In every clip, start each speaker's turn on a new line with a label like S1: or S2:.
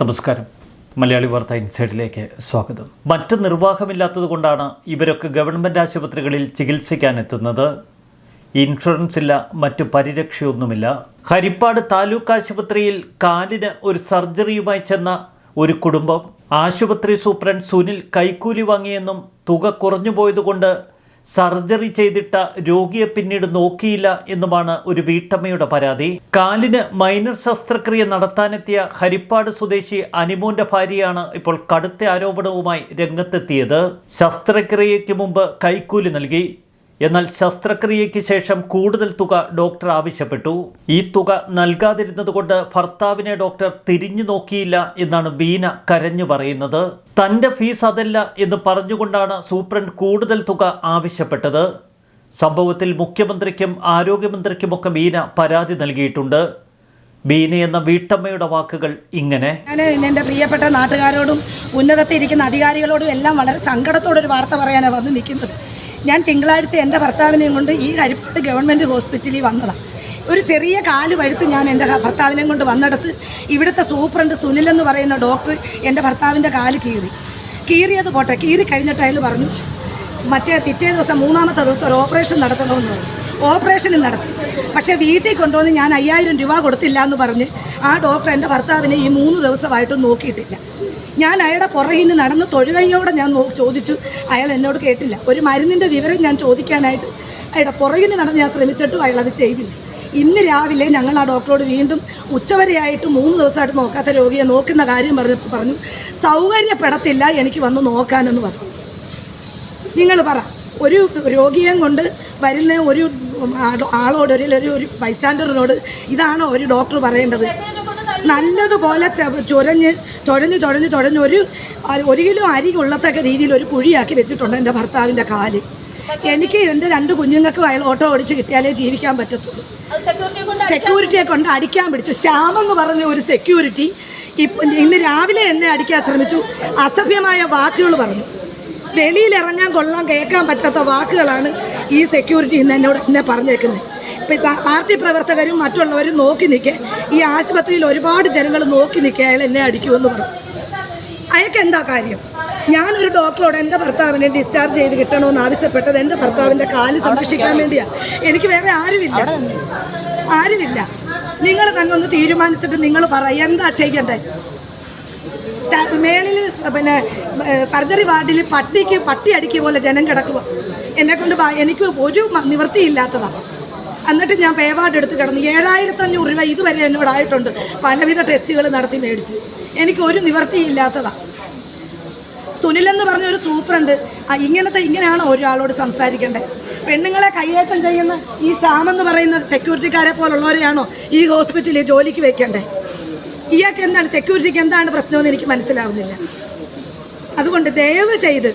S1: നമസ്കാരം. മലയാളി വാർത്ത ഇൻസൈഡിലേക്ക് സ്വാഗതം. മറ്റ് നിർവാഹമില്ലാത്തത് കൊണ്ടാണ് ഇവരൊക്കെ ഗവൺമെന്റ് ആശുപത്രികളിൽ ചികിത്സിക്കാനെത്തുന്നത്. ഇൻഷുറൻസ് ഇല്ല മറ്റ് പരിരക്ഷയൊന്നുമില്ല. ഹരിപ്പാട് താലൂക്ക് ആശുപത്രിയിൽ കാലിന് ഒരു സർജറിയുമായി ചെന്ന ഒരു കുടുംബം ആശുപത്രി സൂപ്രണ്ട് സുനിൽ കൈക്കൂലി വാങ്ങിയെന്നും തുക കുറഞ്ഞു പോയതുകൊണ്ട് സർജറി ചെയ്തിട്ട രോഗിയെ പിന്നീട് നോക്കിയില്ല എന്നുമാണ് ഒരു വീട്ടമ്മയുടെ പരാതി. കാലിന് മൈനർ ശസ്ത്രക്രിയ നടത്താനെത്തിയ ഹരിപ്പാട് സ്വദേശി അനിമോന്റെ ഭാര്യയാണ് ഇപ്പോൾ കടുത്ത ആരോപണവുമായി രംഗത്തെത്തിയത്. ശസ്ത്രക്രിയയ്ക്ക് മുമ്പ് കൈക്കൂലി നൽകി. എന്നാൽ ശസ്ത്രക്രിയയ്ക്ക് ശേഷം കൂടുതൽ തുക ഡോക്ടർ ആവശ്യപ്പെട്ടു. ഈ തുക നൽകാതിരുന്നതുകൊണ്ട് ഭർത്താവിനെ ഡോക്ടർ തിരിഞ്ഞു നോക്കിയില്ല എന്നാണ് ബീന കരഞ്ഞു പറയുന്നത്. തന്റെ ഫീസ് അതല്ല എന്ന് പറഞ്ഞുകൊണ്ടാണ് സൂപ്രണ്ട് കൂടുതൽ തുക ആവശ്യപ്പെട്ടത്. സംഭവത്തിൽ മുഖ്യമന്ത്രിക്കും ആരോഗ്യമന്ത്രിക്കുമൊക്കെ ബീന പരാതി നൽകിയിട്ടുണ്ട്. ബീന എന്ന വീട്ടമ്മയുടെ വാക്കുകൾ ഇങ്ങനെ.
S2: ഞാൻ എന്റെ പ്രിയപ്പെട്ട നാട്ടുകാരോടും ഉന്നതത്തിൽ ഇരിക്കുന്ന അധികാരികളോടും എല്ലാം വളരെ സങ്കടത്തോടൊരു വാർത്ത പറയാനാണ് വന്ന് നിൽക്കുന്നത്. ഞാൻ തിങ്കളാഴ്ച എന്റെ ഭർത്താവിനെയും കൊണ്ട് ഈ ഹരിപ്പാട് ഗവൺമെന്റ് ഹോസ്പിറ്റലിൽ വന്നതാണ് ഒരു ചെറിയ കാൽ പഴുത്ത് ഞാൻ എന്റെ ഭർത്താവിനെയും കൊണ്ട് വന്നിടത്ത് ഇവിടുത്തെ സൂപ്രണ്ട് സുനിൽ എന്ന് പറയുന്ന ഡോക്ടർ എന്റെ ഭർത്താവിന്റെ കാൽ കീറി. കീറിയത് പോട്ടെ കീറി കഴിഞ്ഞിട്ട് പറഞ്ഞു മറ്റേ പിറ്റേ ദിവസം മൂന്നാമത്തെ ദിവസം ഒരു ഓപ്പറേഷൻ നടത്തണമെന്ന് പറഞ്ഞു. ഓപ്പറേഷനും നടത്തി. പക്ഷേ വീട്ടിൽ കൊണ്ടുവന്ന് ഞാൻ അയ്യായിരം രൂപ കൊടുത്തില്ല എന്ന് പറഞ്ഞ് ആ ഡോക്ടർ എന്റെ ഭർത്താവിനെ ഈ മൂന്ന് ദിവസമായിട്ടും നോക്കിയിട്ടില്ല. ഞാൻ അയാളുടെ പുറകിൽ നിന്ന് നടന്ന് തൊഴുകയോടെ ഞാൻ ചോദിച്ചു. അയാൾ എന്നോട് കേട്ടില്ല. ഒരു മരുന്നിന്റെ വിവരം ഞാൻ ചോദിക്കാനായിട്ട് അയാളുടെ പുറകിൽ നടന്ന് ഞാൻ ശ്രമിച്ചിട്ടും അയാൾ അത് ചെയ്തില്ല. ഇന്ന് രാവിലെ ഞങ്ങൾ ആ ഡോക്ടറോട് വീണ്ടും ഉച്ചവരെയായിട്ട് മൂന്ന് ദിവസമായിട്ട് നോക്കാത്ത രോഗിയെ നോക്കുന്ന കാര്യം പറഞ്ഞപ്പോൾ പറഞ്ഞു. സൗകര്യപ്പെടത്തില്ല എനിക്ക് വന്ന് നോക്കാനെന്ന് പറഞ്ഞു. നിങ്ങൾ പറ. ഒരു രോഗിയെയും കൊണ്ട് വരുന്ന ഒരു ആളോ- ആളോട് ഒരു ഒരു ബൈസ്റ്റാൻഡറിനോട് ഇതാണ് ഒരു ഡോക്ടർ പറയേണ്ടത്. നല്ലതുപോലെ ചൊരഞ്ഞ് ചൊരഞ്ഞ് ചൊരഞ്ഞ് ചൊരഞ്ഞ് ഒരു ഒരു കിലോ അരി കൊള്ളത്തക്ക രീതിയിൽ ഒരു കുഴിയാക്കി വെച്ചിട്ടുണ്ട് എന്റെ ഭർത്താവിന്റെ കാൽ. എനിക്ക് എന്റെ രണ്ട് കുഞ്ഞുങ്ങൾക്കും അയാൾ ഓട്ടോ ഓടിച്ച് കിട്ടിയാലേ ജീവിക്കാൻ പറ്റത്തുള്ളൂ. സെക്യൂരിറ്റിയെ കൊണ്ട് അടിക്കാൻ പിടിച്ചു. ശ്യാമെന്ന് പറഞ്ഞ ഒരു സെക്യൂരിറ്റി ഇപ്പൊ ഇന്ന് രാവിലെ എന്നെ അടിക്കാൻ ശ്രമിച്ചു. അസഭ്യമായ വാക്കുകൾ പറഞ്ഞു. വെളിയിൽ ഇറങ്ങാൻ കൊള്ളാൻ കേൾക്കാൻ പറ്റാത്ത വാക്കുകളാണ് ഈ സെക്യൂരിറ്റി ഇന്ന് എന്നോട് എന്നെ പറഞ്ഞേക്കുന്നത് ഇപ്പം പാർട്ടി പ്രവർത്തകരും മറ്റുള്ളവരും നോക്കി നിൽക്കെ. ഈ ആശുപത്രിയിൽ ഒരുപാട് ജനങ്ങൾ നോക്കി നിൽക്കുക അയാൾ എന്നെ അടിക്കുമെന്ന് പറഞ്ഞു. അയാൾക്ക് എന്താ കാര്യം? ഞാനൊരു ഡോക്ടറോട് എന്റെ ഭർത്താവിനെ ഡിസ്ചാർജ് ചെയ്ത് കിട്ടണമെന്ന് ആവശ്യപ്പെട്ടത് എന്റെ ഭർത്താവിന്റെ കാൽ സംരക്ഷിക്കാൻ വേണ്ടിയാണ്. എനിക്ക് വേറെ ആരുമില്ല. ആരുമില്ല. നിങ്ങൾ തന്നെ ഒന്ന് തീരുമാനിച്ചിട്ട് നിങ്ങൾ പറ എന്താ ചെയ്യണ്ടേ സ്റ്റാ- മേളിൽ പിന്നെ സർജറി വാർഡിൽ പട്ടിക്ക് പട്ടി അടിക്കുക പോലെ ജനം കിടക്കുക. എന്നെ കൊണ്ട് എനിക്ക് ഒരു നിവൃത്തിയില്ലാത്തതാണ് എന്നിട്ട് ഞാൻ പേവാർഡ് എടുത്ത് കിടന്നു. ഏഴായിരത്തി അഞ്ഞൂറ് രൂപ ഇതുവരെ എന്നോട് ആയിട്ടുണ്ട്. പലവിധ ടെസ്റ്റുകൾ നടത്തി മേടിച്ച്. എനിക്ക് ഒരു നിവൃത്തിയില്ലാത്തതാണ് സുനിലെന്ന് പറഞ്ഞ ഒരു സൂപ്പറുണ്ട് ആ ഇങ്ങനത്തെ ഇങ്ങനെയാണ് ഒരാളോട് സംസാരിക്കേണ്ടത്. പെണ്ണുങ്ങളെ കൈയേറ്റം ചെയ്യുന്ന ഈ ശ്യാമെന്ന് പറയുന്ന സെക്യൂരിറ്റിക്കാരെ പോലുള്ളവരെയാണോ ഈ ഹോസ്പിറ്റലിൽ ജോലിക്ക് വെക്കേണ്ടത്? ഇയാൾക്ക് എന്താണ് സെക്യൂരിറ്റിക്ക് എന്താണ് പ്രശ്നമെന്ന് എനിക്ക് മനസ്സിലാവുന്നില്ല. അതുകൊണ്ട് ദയവ് ചെയ്ത്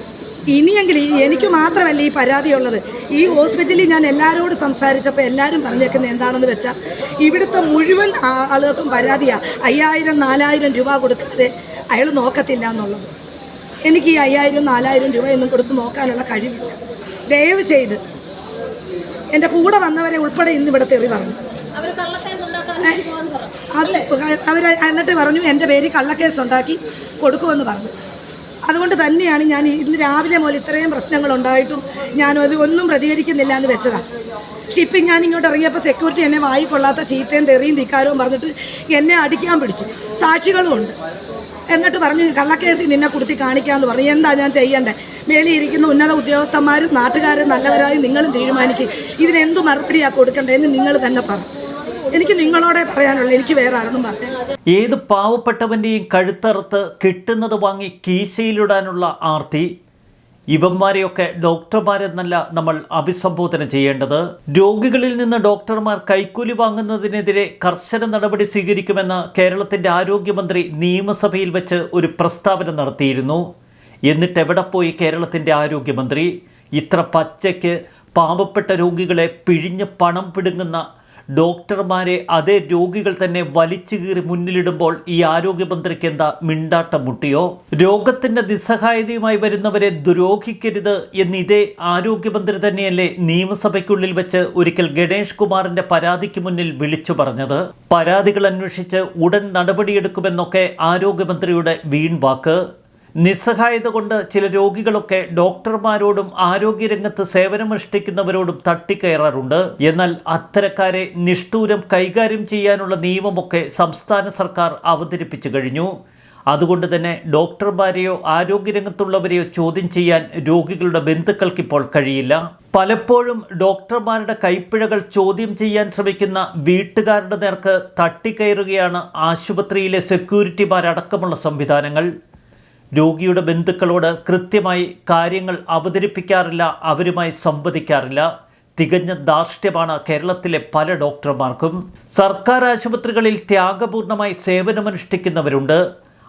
S2: ഇനിയെങ്കിലും എനിക്ക് മാത്രമല്ല ഈ പരാതിയുള്ളത്. ഈ ഹോസ്പിറ്റലിൽ ഞാൻ എല്ലാവരോടും സംസാരിച്ചപ്പോൾ എല്ലാവരും പറഞ്ഞേക്കുന്നത് എന്താണെന്ന് വെച്ചാൽ ഇവിടുത്തെ മുഴുവൻ ആളുകൾക്കും പരാതിയാണ് അയ്യായിരം നാലായിരം രൂപ കൊടുക്കാതെ അയാൾ നോക്കത്തില്ല എന്നുള്ളത്. എനിക്ക് ഈ അയ്യായിരം നാലായിരം രൂപയൊന്നും കൊടുത്ത് നോക്കാനുള്ള കഴിവില്ല. ദയവ് ചെയ്ത് എന്റെ കൂടെ വന്നവരെ ഉൾപ്പെടെ ഇന്ന് ഇവിടെ തെറി പറഞ്ഞു. അവർ എന്നിട്ട് പറഞ്ഞു എന്റെ പേര് കള്ളക്കേസ് ഉണ്ടാക്കി കൊടുക്കുമെന്ന് പറഞ്ഞു. അതുകൊണ്ട് തന്നെയാണ് ഞാൻ ഇന്ന് രാവിലെ മുതൽ ഇത്രയും പ്രശ്നങ്ങൾ ഉണ്ടായിട്ടും ഞാൻ അത് ഒന്നും പ്രതികരിക്കുന്നില്ല എന്ന് വെച്ചതാണ് പക്ഷെ ഇപ്പം ഞാൻ ഇങ്ങോട്ട് ഇറങ്ങിയപ്പോൾ സെക്യൂരിറ്റി എന്നെ വായിക്കൊള്ളാത്ത ചീത്തയും തെറിയും ധിക്കാരവും പറഞ്ഞിട്ട് എന്നെ അടിക്കാൻ പിടിച്ചു. സാക്ഷികളും ഉണ്ട്. എന്നിട്ട് പറഞ്ഞു കള്ളക്കേസിൽ നിന്നെ കുടുത്തി കാണിക്കാമെന്ന് പറഞ്ഞു. എന്താ ഞാൻ ചെയ്യണ്ടേ? മേലിയിരിക്കുന്ന ഉന്നത ഉദ്യോഗസ്ഥന്മാരും നാട്ടുകാരും നല്ലവരായും നിങ്ങളും തീരുമാനിക്കും. ഇതിനെന്തു മറുപടിയാണ് കൊടുക്കേണ്ടതെന്ന് നിങ്ങൾ തന്നെ പറ. എനിക്ക് നിങ്ങളോടെ പറയാനുള്ളൂ എനിക്ക് വേറെ ആരോടും പറയാം
S1: ഏത് പാവപ്പെട്ടവന്റെയും കഴുത്തറുത്ത് കിട്ടുന്നത് വാങ്ങി കീശയിലിടാനുള്ള ആർത്തി? ഇവന്മാരെയൊക്കെ ഡോക്ടർമാരെന്നല്ല നമ്മൾ അഭിസംബോധന ചെയ്യേണ്ടത്. രോഗികളിൽ നിന്ന് ഡോക്ടർമാർ കൈക്കൂലി വാങ്ങുന്നതിനെതിരെ കർശന നടപടി സ്വീകരിക്കുമെന്ന് കേരളത്തിന്റെ ആരോഗ്യമന്ത്രി നിയമസഭയിൽ വെച്ച് ഒരു പ്രസ്താവന നടത്തിയിരുന്നു. എന്നിട്ട് എവിടെ പോയി കേരളത്തിന്റെ ആരോഗ്യമന്ത്രി? ഇത്ര പച്ചയ്ക്ക് പാവപ്പെട്ട രോഗികളെ പിഴിഞ്ഞ് പണം പിടുങ്ങുന്ന ഡോക്ടർമാരെ അതേ രോഗികൾ തന്നെ വലിച്ചു കീറി മുന്നിലിടുമ്പോൾ ഈ ആരോഗ്യമന്ത്രിക്ക് എന്താ മിണ്ടാട്ടം മുട്ടിയോ? രോഗത്തിന്റെ നിസ്സഹായതയുമായി വരുന്നവരെ ദുരോഹിക്കരുത് എന്ന് ഇതേ ആരോഗ്യമന്ത്രി തന്നെയല്ലേ നിയമസഭയ്ക്കുള്ളിൽ വെച്ച് ഒരിക്കൽ ഗണേഷ് കുമാറിന്റെ പരാതിക്ക് മുന്നിൽ വിളിച്ചു പറഞ്ഞത്. പരാതികൾ അന്വേഷിച്ച് ഉടൻ നടപടിയെടുക്കുമെന്നൊക്കെ ആരോഗ്യമന്ത്രിയുടെ വീൺവാക്ക്. നിസ്സഹായത കൊണ്ട് ചില രോഗികളൊക്കെ ഡോക്ടർമാരോടും ആരോഗ്യരംഗത്ത് സേവനമനുഷ്ഠിക്കുന്നവരോടും തട്ടിക്കയറാറുണ്ട്. എന്നാൽ അത്തരക്കാരെ നിഷ്ഠൂരം കൈകാര്യം ചെയ്യാനുള്ള നിയമമൊക്കെ സംസ്ഥാന സർക്കാർ അവതരിപ്പിച്ചു കഴിഞ്ഞു. അതുകൊണ്ട് തന്നെ ഡോക്ടർമാരെയോ ആരോഗ്യരംഗത്തുള്ളവരെയോ ചോദ്യം ചെയ്യാൻ രോഗികളുടെ ബന്ധുക്കൾക്ക് ഇപ്പോൾ കഴിയില്ല. പലപ്പോഴും ഡോക്ടർമാരുടെ കൈപ്പിഴകൾ ചോദ്യം ചെയ്യാൻ ശ്രമിക്കുന്ന വീട്ടുകാരുടെ നേർക്ക് തട്ടിക്കയറുകയാണ് ആശുപത്രിയിലെ സെക്യൂരിറ്റിമാരടക്കമുള്ള സംവിധാനങ്ങൾ. രോഗിയുടെ ബന്ധുക്കളോട് കൃത്യമായി കാര്യങ്ങൾ അവതരിപ്പിക്കാറില്ല അവരുമായി സംവദിക്കാറില്ല. തികഞ്ഞ ധാർഷ്ട്യമാണ് കേരളത്തിലെ പല ഡോക്ടർമാർക്കും. സർക്കാർ ആശുപത്രികളിൽ ത്യാഗപൂർണമായി സേവനമനുഷ്ഠിക്കുന്നവരുണ്ട്.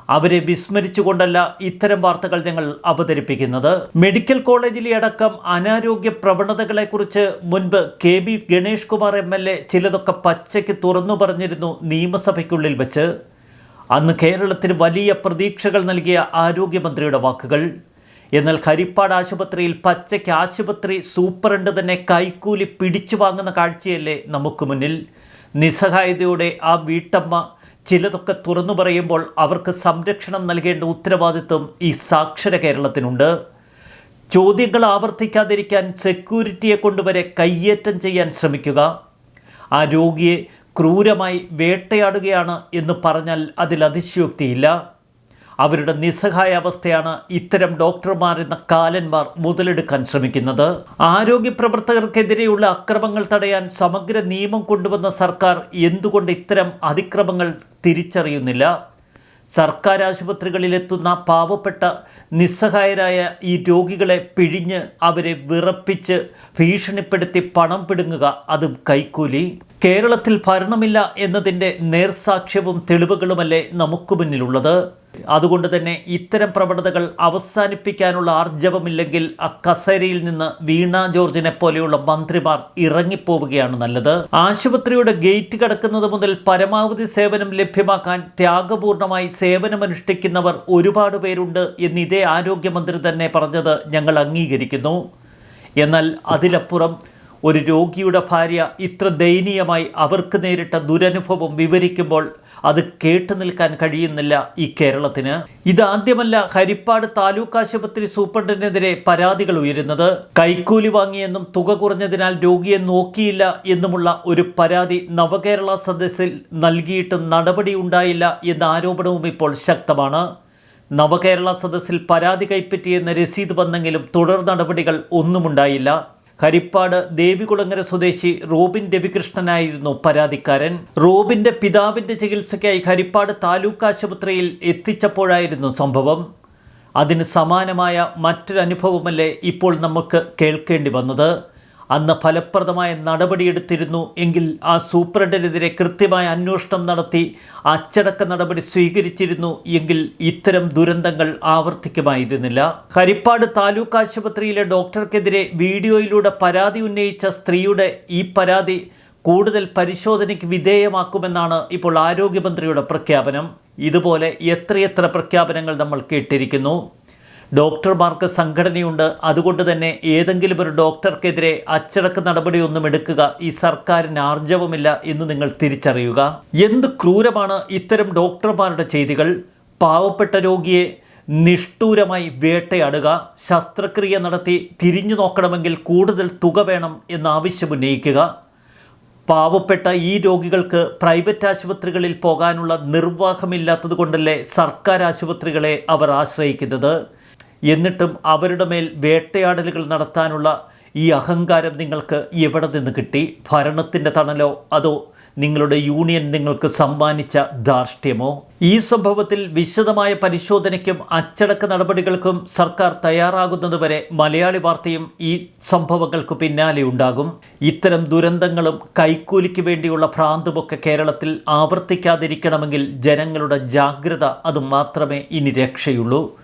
S1: അവരെ വിസ്മരിച്ചുകൊണ്ടല്ല ഇത്തരം വാർത്തകൾ ഞങ്ങൾ അവതരിപ്പിക്കുന്നത്. മെഡിക്കൽ കോളേജിലെ അടക്കം അനാരോഗ്യ പ്രവണതകളെക്കുറിച്ച് മുൻപ് K B Ganesh Kumar M L A ചിലതൊക്കെ പച്ചയ്ക്ക് തുറന്നു പറഞ്ഞിരുന്നു നിയമസഭയ്ക്കുള്ളിൽ വെച്ച്. അന്ന് കേരളത്തിന് വലിയ പ്രതീക്ഷകൾ നൽകിയ ആരോഗ്യമന്ത്രിയുടെ വാക്കുകൾ. എന്നാൽ ഹരിപ്പാട് ആശുപത്രിയിൽ പച്ചയ്ക്ക് ആശുപത്രി സൂപ്രണ്ട് തന്നെ കൈക്കൂലി പിടിച്ചു വാങ്ങുന്ന കാഴ്ചയല്ലേ നമുക്ക് മുന്നിൽ. നിസ്സഹായതയോടെ ആ വീട്ടമ്മ ചിലതൊക്കെ തുറന്നു പറയുമ്പോൾ അവർക്ക് സംരക്ഷണം നൽകേണ്ട ഉത്തരവാദിത്വം ഈ സാക്ഷര കേരളത്തിനുണ്ട്. ചോദ്യങ്ങൾ ആവർത്തിക്കാതിരിക്കാൻ സെക്യൂരിറ്റിയെ കൊണ്ടുവരെ കയ്യേറ്റം ചെയ്യാൻ ശ്രമിക്കുക. ആ രോഗിയെ ക്രൂരമായി വേട്ടയാടുകയാണ് എന്ന് പറഞ്ഞാൽ അതിൽ അതിശയോക്തിയില്ല. അവരുടെ നിസ്സഹായ അവസ്ഥയാണ് ഇത്തരം ഡോക്ടർമാരെന്ന കാലന്മാർ മുതലെടുക്കാൻ ശ്രമിക്കുന്നത്. ആരോഗ്യ പ്രവർത്തകർക്കെതിരെയുള്ള അക്രമങ്ങൾ തടയാൻ സമഗ്ര നിയമം കൊണ്ടുവന്ന സർക്കാർ എന്തുകൊണ്ട് ഇത്തരം അതിക്രമങ്ങൾ തിരിച്ചറിയുന്നില്ല? സർക്കാർ ആശുപത്രികളിലെത്തുന്ന പാവപ്പെട്ട നിസ്സഹായരായ ഈ രോഗികളെ പിഴിഞ്ഞ് അവരെ വിറപ്പിച്ച് ഭീഷണിപ്പെടുത്തി പണം പിടുങ്ങുക അതും കൈക്കൂലി. കേരളത്തിൽ ഭരണമില്ല എന്നതിന്റെ നേർസാക്ഷ്യവും തെളിവുകളുമല്ലേ നമുക്ക് മുന്നിലുള്ളത്? അതുകൊണ്ട് തന്നെ ഇത്തരം പ്രവണതകൾ അവസാനിപ്പിക്കാനുള്ള ആർജവമില്ലെങ്കിൽ കസേരയിൽ നിന്ന് വീണ ജോർജിനെ പോലെയുള്ള മന്ത്രിമാർ ഇറങ്ങിപ്പോവുകയാണ് നല്ലത്. ആശുപത്രിയുടെ ഗേറ്റ് കടക്കുന്നത് മുതൽ പരമാവധി സേവനം ലഭ്യമാക്കാൻ ത്യാഗപൂർണമായി സേവനമനുഷ്ഠിക്കുന്നവർ ഒരുപാട് പേരുണ്ട് എന്ന് ഇതേ ആരോഗ്യമന്ത്രി തന്നെ പറഞ്ഞത് ഞങ്ങൾ അംഗീകരിക്കുന്നു. എന്നാൽ അതിലപ്പുറം ഒരു രോഗിയുടെ ഭാര്യ ഇത്ര ദയനീയമായി അവർക്ക് നേരിട്ട ദുരനുഭവം വിവരിക്കുമ്പോൾ അത് കേട്ടു നിൽക്കാൻ കഴിയുന്നില്ല ഈ കേരളത്തിന്. ഇതാദ്യമല്ല ഹരിപ്പാട് താലൂക്ക് ആശുപത്രി സൂപ്രണ്ടിനെതിരെ പരാതികൾ ഉയരുന്നത്. കൈക്കൂലി വാങ്ങിയെന്നും തുക കുറഞ്ഞതിനാൽ രോഗിയെ നോക്കിയില്ല എന്നുമുള്ള ഒരു പരാതി നവകേരള സദസ്സിൽ നൽകിയിട്ടും നടപടി ഉണ്ടായില്ല എന്ന ആരോപണവും ഇപ്പോൾ ശക്തമാണ്. നവകേരള സദസ്സിൽ പരാതി കൈപ്പറ്റിയെന്ന രസീത് വന്നെങ്കിലും തുടർ നടപടികൾ ഒന്നുമുണ്ടായില്ല. ഹരിപ്പാട് ദേവികുളങ്ങര സ്വദേശി റോബിൻ രവികൃഷ്ണനായിരുന്നു പരാതിക്കാരൻ. റോബിന്റെ പിതാവിന്റെ ചികിത്സയ്ക്കായി ഹരിപ്പാട് താലൂക്ക് ആശുപത്രിയിൽ എത്തിച്ചപ്പോഴായിരുന്നു സംഭവം. അതിന് സമാനമായ മറ്റൊരനുഭവമല്ലേ ഇപ്പോൾ നമുക്ക് കേൾക്കേണ്ടി വന്നത്? അന്ന് ഫലപ്രദമായ നടപടിയെടുത്തിരുന്നു എങ്കിൽ ആ സൂപ്രണ്ടിനെതിരെ കൃത്യമായ അന്വേഷണം നടത്തി അച്ചടക്ക നടപടി സ്വീകരിച്ചിരുന്നു എങ്കിൽ ഇത്തരം ദുരന്തങ്ങൾ ആവർത്തിക്കുമായിരുന്നില്ല. ഹരിപ്പാട് താലൂക്ക് ആശുപത്രിയിലെ ഡോക്ടർക്കെതിരെ വീഡിയോയിലൂടെ പരാതി ഉന്നയിച്ച സ്ത്രീയുടെ ഈ പരാതി കൂടുതൽ പരിശോധനയ്ക്ക് വിധേയമാക്കുമെന്നാണ് ഇപ്പോൾ ആരോഗ്യമന്ത്രിയുടെ പ്രഖ്യാപനം. ഇതുപോലെ എത്രയെത്ര പ്രഖ്യാപനങ്ങൾ നമ്മൾ കേട്ടിരിക്കുന്നു. ഡോക്ടർമാർക്ക് സംഘടനയുണ്ട്. അതുകൊണ്ട് തന്നെ ഏതെങ്കിലും ഒരു ഡോക്ടർക്കെതിരെ അച്ചടക്ക നടപടിയൊന്നും എടുക്കുക ഈ സർക്കാരിന് ആർജവമില്ല എന്ന് നിങ്ങൾ തിരിച്ചറിയുക. എന്ത് ക്രൂരമാണ് ഇത്തരം ഡോക്ടർമാരുടെ ചെയ്തികൾ? പാവപ്പെട്ട രോഗിയെ നിഷ്ഠൂരമായി വേട്ടയാടുക ശസ്ത്രക്രിയ നടത്തി തിരിഞ്ഞു നോക്കണമെങ്കിൽ കൂടുതൽ തുക വേണം എന്ന ആവശ്യം ഉന്നയിക്കുക. പാവപ്പെട്ട ഈ രോഗികൾക്ക് പ്രൈവറ്റ് ആശുപത്രികളിൽ പോകാനുള്ള നിർവാഹമില്ലാത്തത് കൊണ്ടല്ലേ സർക്കാർ ആശുപത്രികളെ അവർ ആശ്രയിക്കുന്നത്? എന്നിട്ടും അവരുടെ മേൽ വേട്ടയാടലുകൾ നടത്താനുള്ള ഈ അഹങ്കാരം നിങ്ങൾക്ക് എവിടെ നിന്ന് കിട്ടി? ഭരണത്തിന്റെ തണലോ? അതോ നിങ്ങളുടെ യൂണിയൻ നിങ്ങൾക്ക് സമ്മാനിച്ച ധാർഷ്ട്യമോ? ഈ സംഭവത്തിൽ വിശദമായ പരിശോധനയ്ക്കും അച്ചടക്ക നടപടികൾക്കും സർക്കാർ തയ്യാറാകുന്നതുവരെ മലയാളി വാർത്തയും ഈ സംഭവങ്ങൾക്ക് പിന്നാലെ ഉണ്ടാകും. ഇത്തരം ദുരന്തങ്ങളും കൈക്കൂലിക്ക് വേണ്ടിയുള്ള ഭ്രാന്തുമൊക്കെ കേരളത്തിൽ ആവർത്തിക്കാതിരിക്കണമെങ്കിൽ ജനങ്ങളുടെ ജാഗ്രത അത് മാത്രമേ ഇനി രക്ഷയുള്ളൂ.